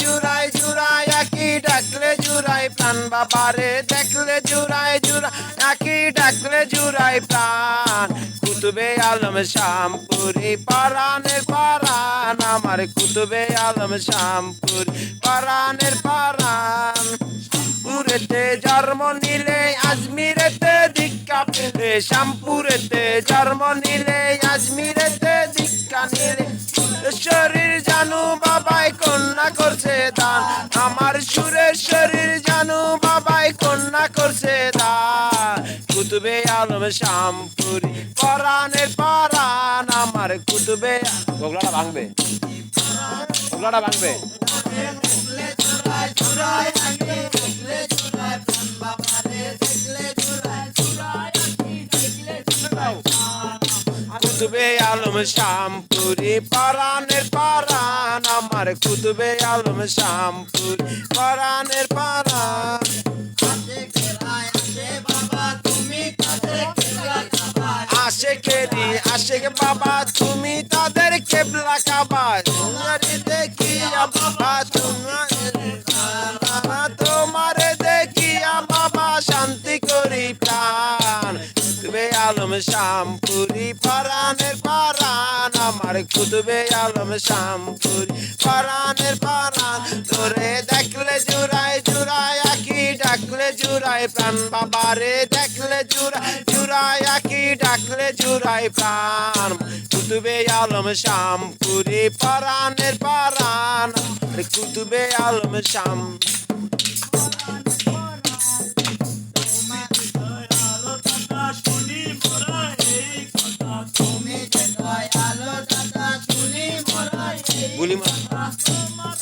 জুড়াই জুড়াই, একই ডাকলে জুড়াই প্রাণ বাবারে। দেখলে জুড়াই জুড়াই, একই ডাকলে জুড়াই প্রাণ। কুতুবে আলম শ্যামপুরি পারানের পারান আমার কুতুবে আলম শ্যামপুরি পারানের পারান পুরেতে জন্ম নিলে আজমিরেতে দীক্ষা পেলে শ্যামপুরেতে জন্ম নিলে আজমিরেতে দীক্ষা নিলে। শরীর জানু দান। আমার সুরের শরীর জানু বাবাই কন্যা করছে দান। কুতুবে আলম শ্যামপুরি পরাণের পরাণ আমার কুতুবে গোগলাটা ভাঙবে। গোগলাটা ভাঙবে। কুতুবে আলম শ্যামপুরি পরাণের পরাণ আমার কুতুবে আলম শ্যামপুর। পরাণের পারা আসে কেরি আসে বাবা, তুমি তাদের কেবলা কাবা। তুমি দেখি বাবা তোমার আলম শ্যামপুরি পারানের পারান আমার কুতুবে আলম শ্যামপুরি। পারানের পারান তোরে দেখলে জুড়াই জুড়াই আকি, ডাকলে জুড়াই প্রাণ বাবারে, দেখলে জুড়াই জুড়াই আকি, ডাকলে জুড়াই প্রাণ। কুতুবে আলম শ্যামপুরি পারানের পারান কুতুবে আলম শ্যাম Vou lhe mandar.